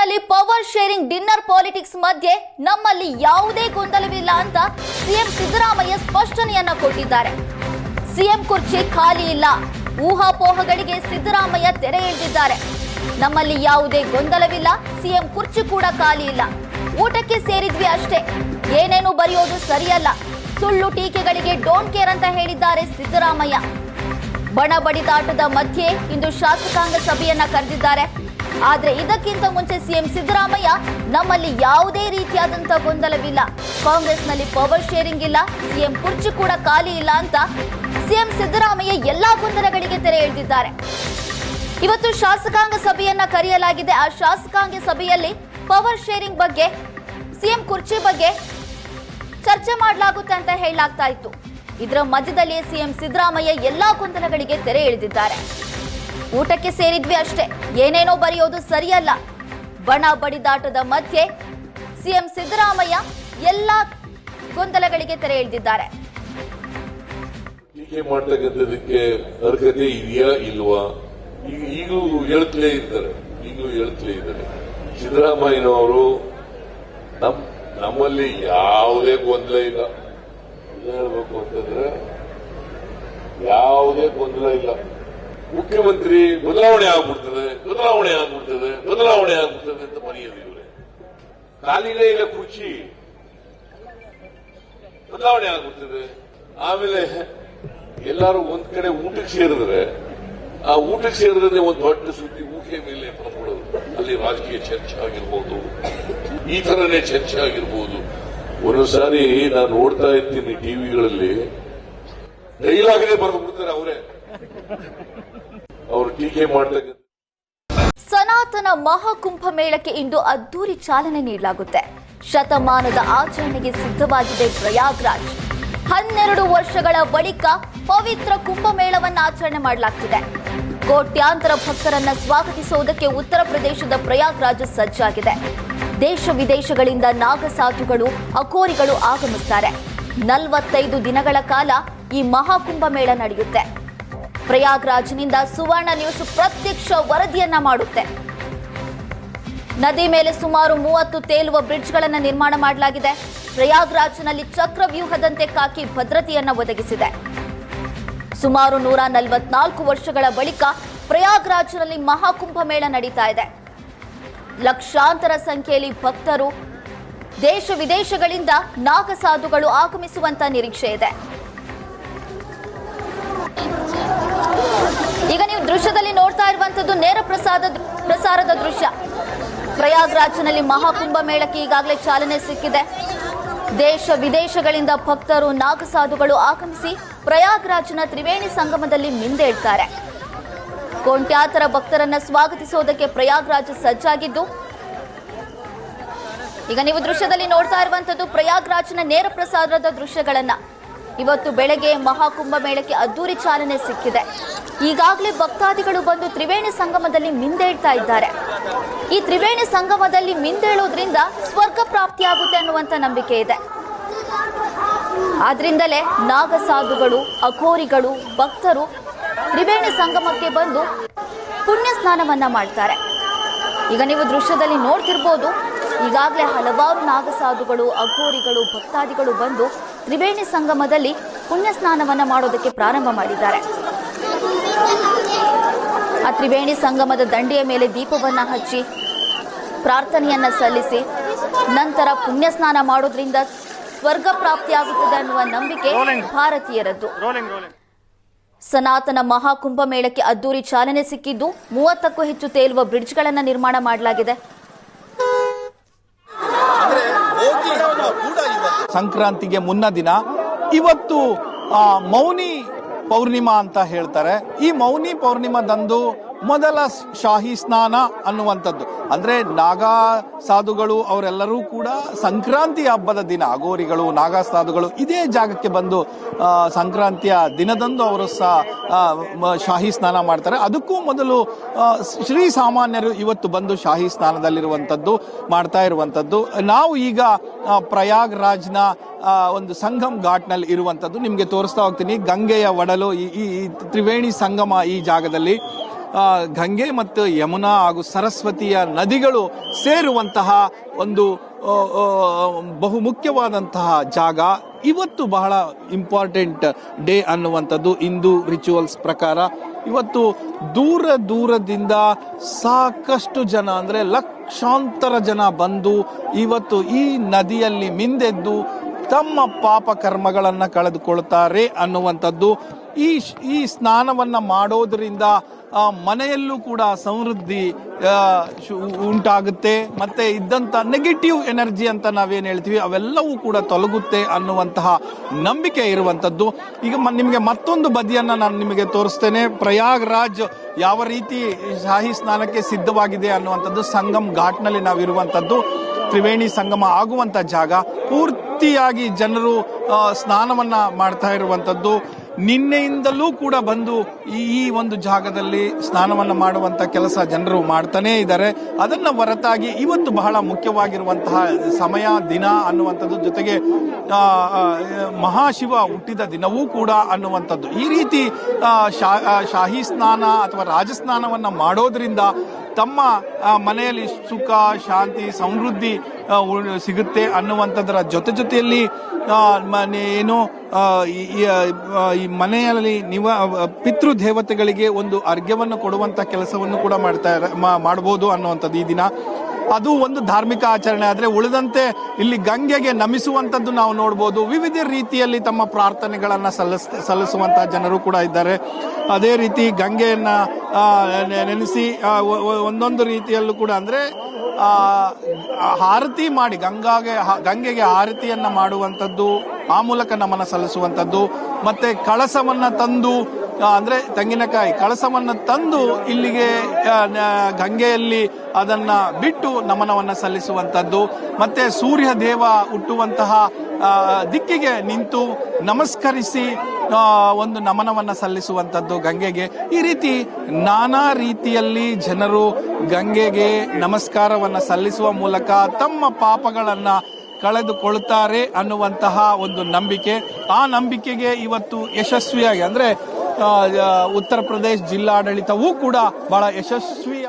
ನಲ್ಲಿ power sharing dinner politics ಮಧ್ಯೆ ನಮ್ಮಲ್ಲಿ ಯಾವುದೇ ಗೊಂದಲವಿಲ್ಲ ಅಂತ ಸಿಎಂ ಸಿದ್ದರಾಮಯ್ಯ ಸ್ಪಷ್ಟನೆಯನ್ನ ಕೊಟ್ಟಿದ್ದಾರೆ. ಸಿಎಂ ಕುರ್ಚಿ ಖಾಲಿ ಇಲ್ಲ. ಊಹಾಪೋಹಗಳಿಗೆ ಸಿದ್ದರಾಮಯ್ಯ ತೆರೆ ಎಳೆದಿದ್ದಾರೆ. ನಮ್ಮಲ್ಲಿ ಯಾವುದೇ ಗೊಂದಲವಿಲ್ಲ. ಸಿಎಂ ಕುರ್ಚಿ ಕೂಡ ಖಾಲಿ ಇಲ್ಲ. ಊಟಕ್ಕೆ ಸೇರಿದ್ವಿ ಅಷ್ಟೇ. ಏನೇನು ಬರೆಯೋದು ಸರಿಯಲ್ಲ. ಸುಳ್ಳು ಟೀಕೆಗಳಿಗೆ ಡೋಂಟ್ ಕೇರ್ ಅಂತ ಹೇಳಿದ್ದಾರೆ ಸಿದ್ದರಾಮಯ್ಯ. ಬಣ ಬಡಿದಾಟದ ಮಧ್ಯೆ ಇಂದು ಶಾಸಕಾಂಗ ಸಭೆಯನ್ನ ಕರೆದಿದ್ದಾರೆ. ಆದ್ರೆ ಇದಕ್ಕಿಂತ ಮುಂಚೆ ಸಿಎಂ ಸಿದ್ದರಾಮಯ್ಯ ನಮ್ಮಲ್ಲಿ ಯಾವುದೇ ರೀತಿಯಾದಂತಹ ಗೊಂದಲವಿಲ್ಲ. ಕಾಂಗ್ರೆಸ್ನಲ್ಲಿ ಪವರ್ ಶೇರಿಂಗ್ ಇಲ್ಲ, ಸಿಎಂ ಕುರ್ಚಿ ಕೂಡ ಖಾಲಿ ಇಲ್ಲ ಅಂತ ಸಿಎಂ ಸಿದ್ದರಾಮಯ್ಯ ಎಲ್ಲಾ ಗೊಂದಲಗಳಿಗೆ ತೆರೆ ಎಳೆದಿದ್ದಾರೆ. ಇವತ್ತು ಶಾಸಕಾಂಗ ಸಭೆಯನ್ನ ಕರೆಯಲಾಗಿದೆ. ಆ ಶಾಸಕಾಂಗ ಸಭೆಯಲ್ಲಿ ಪವರ್ ಶೇರಿಂಗ್ ಬಗ್ಗೆ, ಸಿಎಂ ಕುರ್ಚಿ ಬಗ್ಗೆ ಚರ್ಚೆ ಮಾಡಲಾಗುತ್ತೆ ಅಂತ ಹೇಳಲಾಗ್ತಾ ಇತ್ತು. ಇದರ ಮಧ್ಯದಲ್ಲಿ ಸಿಎಂ ಸಿದ್ದರಾಮಯ್ಯ ಎಲ್ಲಾ ಗೊಂದಲಗಳಿಗೆ ತೆರೆ ಎಳೆದಿದ್ದಾರೆ. ಊಟಕ್ಕೆ ಸೇರಿದ್ವಿ ಅಷ್ಟೇ. ಏನೇನೋ ಬರೆಯೋದು ಸರಿಯಲ್ಲ. ಬಣ ಬಡಿದಾಟದ ಮಧ್ಯೆ ಸಿಎಂ ಸಿದ್ದರಾಮಯ್ಯ ಎಲ್ಲ ಗೊಂದಲಗಳಿಗೆ ತೆರೆ ಎಳೆದಿದ್ದಾರೆ. ಮಾಡ್ತಕ್ಕಂಥದಕ್ಕೆ ಅರ್ಹತೆ ಇದೆಯಾ ಇಲ್ವಾ? ಈಗ ಈಗಲೂ ಹೇಳ್ತಲೇ ಇದ್ದಾರೆ. ಈಗಲೂ ಹೇಳ್ತಲೇ ಇದ್ದಾರೆ. ಸಿದ್ದರಾಮಯ್ಯನವರು ನಮ್ ನಮ್ಮಲ್ಲಿ ಯಾವುದೇ ಗೊಂದಲ ಇಲ್ಲ. ಹೇಳ್ಬೇಕು ಅಂತಂದ್ರೆ ಯಾವುದೇ ಗೊಂದಲ ಇಲ್ಲ. ಮುಖ್ಯಮಂತ್ರಿ ಬದಲಾವಣೆ ಆಗ್ಬಿಡ್ತದೆ ಬದಲಾವಣೆ ಆಗ್ಬಿಡ್ತದೆ ಬದಲಾವಣೆ ಆಗ್ಬಿಡ್ತದೆ ಅಂತ ಮರೆಯೋದಿಲ್ಲ ಖಾಲಿನೇ ಇಲ್ಲ ಕುರ್ಚಿ. ಬದಲಾವಣೆ ಆಗ್ಬಿಡ್ತದೆ. ಆಮೇಲೆ ಎಲ್ಲರೂ ಒಂದ್ ಕಡೆ ಊಟಕ್ಕೆ ಸೇರಿದ್ರೆ, ಆ ಊಟಕ್ಕೆ ಸೇರಿದ್ರೆ ಒಂದು ದೊಡ್ಡ ಸುದ್ದಿ ಊಕೆ ಮೇಲೆ ಬರ್ಬಿಡೋದು. ಅಲ್ಲಿ ರಾಜಕೀಯ ಚರ್ಚೆ ಆಗಿರ್ಬೋದು. ಈ ತರನೇ ಚರ್ಚೆ ಆಗಿರ್ಬೋದು. ಒಂದೊಂದ್ಸಾರಿ ನಾನು ನೋಡ್ತಾ ಇರ್ತೀನಿ ಟಿವಿಗಳಲ್ಲಿ. ಡೈಲಾಗ್ನೇ ಬರೆದು ಬಿಡ್ತಾರೆ ಅವರೇ. ಅವರು ಟೀಕೆ ಮಾಡ್ತಕ್ಕಂಥ ಸನಾತನ ಮಹಾಕುಂಭ ಮೇಳಕ್ಕೆ ಇಂದು ಅದ್ದೂರಿ ಚಾಲನೆ ನೀಡಲಾಗುತ್ತೆ. ಶತಮಾನದ ಆಚರಣೆಗೆ ಸಿದ್ಧವಾಗಿದೆ ಪ್ರಯಾಗ್ರಾಜ್. ಹನ್ನೆರಡು ವರ್ಷಗಳ ಬಳಿಕ ಪವಿತ್ರ ಕುಂಭಮೇಳವನ್ನು ಆಚರಣೆ ಮಾಡಲಾಗ್ತಿದೆ. ಕೋಟ್ಯಾಂತರ ಭಕ್ತರನ್ನ ಸ್ವಾಗತಿಸುವುದಕ್ಕೆ ಉತ್ತರ ಪ್ರದೇಶದ ಪ್ರಯಾಗ್ರಾಜ್ ಸಜ್ಜಾಗಿದೆ. ದೇಶ ವಿದೇಶಗಳಿಂದ ನಾಗಸಾಧುಗಳು ಅಕೋರಿಗಳು ಆಗಮಿಸ್ತಾರೆ. ನಲವತ್ತೈದು ದಿನಗಳ ಕಾಲ ಈ ಮಹಾಕುಂಭ ಮೇಳ ನಡೆಯುತ್ತೆ. ಪ್ರಯಾಗ್ರಾಜ್ನಿಂದ ಸುವರ್ಣ ನ್ಯೂಸ್ ಪ್ರತ್ಯಕ್ಷ ವರದಿಯನ್ನ ಮಾಡುತ್ತೆ. ನದಿ ಮೇಲೆ ಸುಮಾರು ಮೂವತ್ತು ತೇಲುವ ಬ್ರಿಡ್ಜ್ಗಳನ್ನು ನಿರ್ಮಾಣ ಮಾಡಲಾಗಿದೆ. ಪ್ರಯಾಗ್ರಾಜ್ನಲ್ಲಿ ಚಕ್ರವ್ಯೂಹದಂತೆ ಕಾಕಿ ಭದ್ರತೆಯನ್ನು ಒದಗಿಸಿದೆ. ಸುಮಾರು ನೂರ ನಲವತ್ನಾಲ್ಕು ವರ್ಷಗಳ ಬಳಿಕ ಪ್ರಯಾಗ್ರಾಜ್ನಲ್ಲಿ ಮಹಾಕುಂಭ ಮೇಳ ನಡೀತಾ ಇದೆ. ಲಕ್ಷಾಂತರ ಸಂಖ್ಯೆಯಲ್ಲಿ ಭಕ್ತರು ದೇಶ ವಿದೇಶಗಳಿಂದ ನಾಗಸಾಧುಗಳು ಆಗಮಿಸುವಂತ ನಿರೀಕ್ಷೆ ಇದೆ. ಈಗ ನೀವು ದೃಶ್ಯದಲ್ಲಿ ನೋಡ್ತಾ ಇರುವಂತದ್ದು ನೇರ ಪ್ರಸಾದ ಪ್ರಸಾರದ ದೃಶ್ಯ. ಪ್ರಯಾಗ್ರಾಜ್ನಲ್ಲಿ ಮಹಾಕುಂಭ ಮೇಳಕ್ಕೆ ಈಗಾಗಲೇ ಚಾಲನೆ ಸಿಕ್ಕಿದೆ. ದೇಶ ವಿದೇಶಗಳಿಂದ ಭಕ್ತರು ನಾಗಸಾಧುಗಳು ಆಗಮಿಸಿ ಪ್ರಯಾಗ್ರಾಜ್ನ ತ್ರಿವೇಣಿ ಸಂಗಮದಲ್ಲಿ ಮಿಂದೇಳ್ತಾರೆ ಕೋಟ್ಯಾಂತರ ಭಕ್ತರನ್ನ ಸ್ವಾಗತಿಸೋದಕ್ಕೆ ಪ್ರಯಾಗ್ರಾಜ್ ಸಜ್ಜಾಗಿದ್ದು, ಈಗ ನೀವು ದೃಶ್ಯದಲ್ಲಿ ನೋಡ್ತಾ ಇರುವಂತದ್ದು ಪ್ರಯಾಗ್ರಾಜ್ನ ನೇರ ಪ್ರಸಾದದ ದೃಶ್ಯಗಳನ್ನ. ಇವತ್ತು ಬೆಳಗ್ಗೆ ಮಹಾಕುಂಭ ಮೇಳಕ್ಕೆ ಅದ್ದೂರಿ ಚಾಲನೆ ಸಿಕ್ಕಿದೆ. ಈಗಾಗಲೇ ಭಕ್ತಾದಿಗಳು ಬಂದು ತ್ರಿವೇಣಿ ಸಂಗಮದಲ್ಲಿ ಮಿಂದೇಳ್ತಾ ಇದ್ದಾರೆ. ಈ ತ್ರಿವೇಣಿ ಸಂಗಮದಲ್ಲಿ ಮಿಂದೇಳೋದ್ರಿಂದ ಸ್ವರ್ಗ ಪ್ರಾಪ್ತಿಯಾಗುತ್ತೆ ಅನ್ನುವಂತ ನಂಬಿಕೆ ಇದೆ. ಆದ್ರಿಂದಲೇ ನಾಗಸಾಧುಗಳು, ಅಘೋರಿಗಳು, ಭಕ್ತರು ತ್ರಿವೇಣಿ ಸಂಗಮಕ್ಕೆ ಬಂದು ಪುಣ್ಯ ಸ್ನಾನವನ್ನ ಮಾಡ್ತಾರೆ. ಈಗ ನೀವು ದೃಶ್ಯದಲ್ಲಿ ನೋಡ್ತಿರ್ಬೋದು, ಈಗಾಗಲೇ ಹಲವಾರು ನಾಗಸಾಧುಗಳು, ಅಘೋರಿಗಳು, ಭಕ್ತಾದಿಗಳು ಬಂದು ತ್ರಿವೇಣಿ ಸಂಗಮದಲ್ಲಿ ಪುಣ್ಯ ಸ್ನಾನವನ್ನು ಮಾಡೋದಕ್ಕೆ ಪ್ರಾರಂಭ ಮಾಡಿದ್ದಾರೆ. ಆ ತ್ರಿವೇಣಿ ಸಂಗಮದ ದಂಡೆಯ ಮೇಲೆ ದೀಪವನ್ನು ಹಚ್ಚಿ ಪ್ರಾರ್ಥನೆಯನ್ನು ಸಲ್ಲಿಸಿ ನಂತರ ಪುಣ್ಯ ಸ್ನಾನ ಮಾಡೋದ್ರಿಂದ ಸ್ವರ್ಗ ಪ್ರಾಪ್ತಿಯಾಗುತ್ತದೆ ಅನ್ನುವ ನಂಬಿಕೆ ಭಾರತೀಯರದ್ದು. ಸನಾತನ ಮಹಾಕುಂಭ ಮೇಳಕ್ಕೆ ಅದ್ದೂರಿ ಚಾಲನೆ ಸಿಕ್ಕಿದ್ದು ಮೂವತ್ತಕ್ಕೂ ಹೆಚ್ಚು ತೇಲುವ ಬ್ರಿಡ್ಜ್ಗಳನ್ನು ನಿರ್ಮಾಣ ಮಾಡಲಾಗಿದೆ. ಸಂಕ್ರಾಂತಿಗೆ ಮುನ್ನ ದಿನ ಇವತ್ತು ಮೌನಿ ಪೌರ್ಣಿಮಾ ಅಂತ ಹೇಳ್ತಾರೆ. ಈ ಮೌನಿ ಪೌರ್ಣಿಮಾದಂದು ಮೊದಲ ಶಾಹಿ ಸ್ನಾನ ಅನ್ನುವಂಥದ್ದು. ಅಂದ್ರೆ ನಾಗಾ ಸಾಧುಗಳು ಅವರೆಲ್ಲರೂ ಕೂಡ ಸಂಕ್ರಾಂತಿ ಹಬ್ಬದ ದಿನ ಅಗೋರಿಗಳು ನಾಗಾ ಸಾಧುಗಳು ಇದೇ ಜಾಗಕ್ಕೆ ಬಂದು ಸಂಕ್ರಾಂತಿಯ ದಿನದಂದು ಅವರು ಸಹ ಶಾಹಿ ಸ್ನಾನ ಮಾಡ್ತಾರೆ. ಅದಕ್ಕೂ ಮೊದಲು ಶ್ರೀ ಸಾಮಾನ್ಯರು ಇವತ್ತು ಬಂದು ಶಾಹಿ ಸ್ನಾನದಲ್ಲಿರುವಂಥದ್ದು, ಮಾಡ್ತಾ ಇರುವಂಥದ್ದು. ನಾವು ಈಗ ಪ್ರಯಾಗ್ ರಾಜ್ನ ಒಂದು ಸಂಗಮ್ ಘಾಟ್ನಲ್ಲಿ ಇರುವಂಥದ್ದು. ನಿಮಗೆ ತೋರಿಸ್ತಾ ಹೋಗ್ತೀನಿ. ಗಂಗೆಯ ಒಡಲು ಈ ತ್ರಿವೇಣಿ ಸಂಗಮ ಈ ಜಾಗದಲ್ಲಿ. ಗಂಗೆ ಮತ್ತು ಯಮುನಾ ಹಾಗೂ ಸರಸ್ವತಿಯ ನದಿಗಳು ಸೇರುವಂತಹ ಒಂದು ಆ, ಆ, ಬಹು ಮುಖ್ಯವಾದಂತಹ ಜಾಗ. ಇವತ್ತು ಬಹಳ ಇಂಪಾರ್ಟೆಂಟ್ ಡೇ ಅನ್ನುವಂಥದ್ದು ಹಿಂದೂ ರಿಚುವಲ್ಸ್ ಪ್ರಕಾರ. ಇವತ್ತು ದೂರ ದೂರದಿಂದ ಸಾಕಷ್ಟು ಜನ ಅಂದರೆ ಲಕ್ಷಾಂತರ ಜನ ಬಂದು ಇವತ್ತು ಈ ನದಿಯಲ್ಲಿ ಮಿಂದೆದ್ದು ತಮ್ಮ ಪಾಪ ಕರ್ಮಗಳನ್ನು ಕಳೆದುಕೊಳ್ತಾರೆ ಅನ್ನುವಂಥದ್ದು. ಈ ಈ ಸ್ನಾನವನ್ನು ಮಾಡೋದ್ರಿಂದ ಮನೆಯಲ್ಲೂ ಕೂಡ ಸಮೃದ್ಧಿ ಉಂಟಾಗುತ್ತೆ. ಮತ್ತೆ ಇದ್ದಂತ ನೆಗೆಟಿವ್ ಎನರ್ಜಿ ಅಂತ ನಾವೇನು ಹೇಳ್ತೀವಿ, ಅವೆಲ್ಲವೂ ಕೂಡ ತೊಲಗುತ್ತೆ ಅನ್ನುವಂತಹ ನಂಬಿಕೆ ಇರುವಂತದ್ದು ಈಗ ನಿಮಗೆ ಮತ್ತೊಂದು ಬದಿಯನ್ನ ನಾನು ನಿಮಗೆ ತೋರಿಸ್ತೇನೆ. ಪ್ರಯಾಗ್ರಾಜ್ ಯಾವ ರೀತಿ ಶಾಹಿ ಸ್ನಾನಕ್ಕೆ ಸಿದ್ಧವಾಗಿದೆ ಅನ್ನುವಂಥದ್ದು, ಸಂಗಮ್ ಘಾಟ್ನಲ್ಲಿ ನಾವಿರುವಂತದ್ದು ತ್ರಿವೇಣಿ ಸಂಗಮ ಆಗುವಂತ ಜಾಗ. ಪೂರ್ತಿಯಾಗಿ ಜನರು ಸ್ನಾನವನ್ನ ಮಾಡ್ತಾ ಇರುವಂತದ್ದು. ನಿನ್ನೆಯಿಂದಲೂ ಕೂಡ ಬಂದು ಈ ಒಂದು ಜಾಗದಲ್ಲಿ ಸ್ನಾನವನ್ನ ಮಾಡುವಂತ ಕೆಲಸ ಜನರು ಮಾಡ್ತಾನೇ ಇದ್ದಾರೆ. ಅದನ್ನ ಹೊರತಾಗಿ ಇವತ್ತು ಬಹಳ ಮುಖ್ಯವಾಗಿರುವಂತಹ ಸಮಯ, ದಿನ ಅನ್ನುವಂಥದ್ದು. ಜೊತೆಗೆ ಮಹಾಶಿವ ಹುಟ್ಟಿದ ದಿನವೂ ಕೂಡ ಅನ್ನುವಂಥದ್ದು. ಈ ರೀತಿ ಶಾಹಿ ಸ್ನಾನ ಅಥವಾ ರಾಜಸ್ನಾನವನ್ನ ಮಾಡೋದ್ರಿಂದ ತಮ್ಮ ಮನೆಯಲ್ಲಿ ಸುಖ, ಶಾಂತಿ, ಸಮೃದ್ಧಿ ಸಿಗುತ್ತೆ ಅನ್ನುವಂಥದ್ರ ಜೊತೆ ಜೊತೆಯಲ್ಲಿ ಏನು ಈ- ಮನೆಯಲ್ಲಿ ನಿವ ಪಿತೃ ದೇವತೆಗಳಿಗೆ ಒಂದು ಅರ್ಘ್ಯವನ್ನು ಕೊಡುವಂತ ಕೆಲಸವನ್ನು ಕೂಡ ಮಾಡ್ತಾ ಮಾಡಬಹುದು ಅನ್ನುವಂಥದ್ದು ಈ ದಿನ. ಅದು ಒಂದು ಧಾರ್ಮಿಕ ಆಚರಣೆ ಆದರೆ ಉಳಿದಂತೆ ಇಲ್ಲಿ ಗಂಗೆಗೆ ನಮಿಸುವಂಥದ್ದು ನಾವು ನೋಡ್ಬೋದು. ವಿವಿಧ ರೀತಿಯಲ್ಲಿ ತಮ್ಮ ಪ್ರಾರ್ಥನೆಗಳನ್ನು ಸಲ್ಲಿಸ್ ಸಲ್ಲಿಸುವಂತಹ ಜನರು ಕೂಡ ಇದ್ದಾರೆ. ಅದೇ ರೀತಿ ಗಂಗೆಯನ್ನು ನೆನೆಸಿ ಒಂದೊಂದು ರೀತಿಯಲ್ಲೂ ಕೂಡ ಅಂದರೆ ಆರತಿ ಮಾಡಿ, ಗಂಗಾಗೆ ಗಂಗೆಗೆ ಆರತಿಯನ್ನು ಮಾಡುವಂಥದ್ದು, ಆ ಮೂಲಕ ನಮನ ಸಲ್ಲಿಸುವಂಥದ್ದು, ಮತ್ತೆ ಕಳಸವನ್ನು ತಂದು ಅಂದ್ರೆ ತೆಂಗಿನಕಾಯಿ ಕಳಸವನ್ನು ತಂದು ಇಲ್ಲಿಗೆ ಗಂಗೆಯಲ್ಲಿ ಅದನ್ನ ಬಿಟ್ಟು ನಮನವನ್ನ ಸಲ್ಲಿಸುವಂತದ್ದು ಮತ್ತೆ ಸೂರ್ಯ ದೇವ ಹುಟ್ಟುವಂತಹ ದಿಕ್ಕಿಗೆ ನಿಂತು ನಮಸ್ಕರಿಸಿ ಒಂದು ನಮನವನ್ನ ಸಲ್ಲಿಸುವಂತದ್ದು ಗಂಗೆಗೆ. ಈ ರೀತಿ ನಾನಾ ರೀತಿಯಲ್ಲಿ ಜನರು ಗಂಗೆಗೆ ನಮಸ್ಕಾರವನ್ನ ಸಲ್ಲಿಸುವ ಮೂಲಕ ತಮ್ಮ ಪಾಪಗಳನ್ನ ಕಳೆದುಕೊಳ್ತಾರೆ ಅನ್ನುವಂತಹ ಒಂದು ನಂಬಿಕೆ. ಆ ನಂಬಿಕೆಗೆ ಇವತ್ತು ಯಶಸ್ವಿಯಾಗಿ, ಅಂದ್ರೆ ಉತ್ತರ ಪ್ರದೇಶ ಜಿಲ್ಲಾಡಳಿತವೂ ಕೂಡ ಬಹಳ ಯಶಸ್ವಿ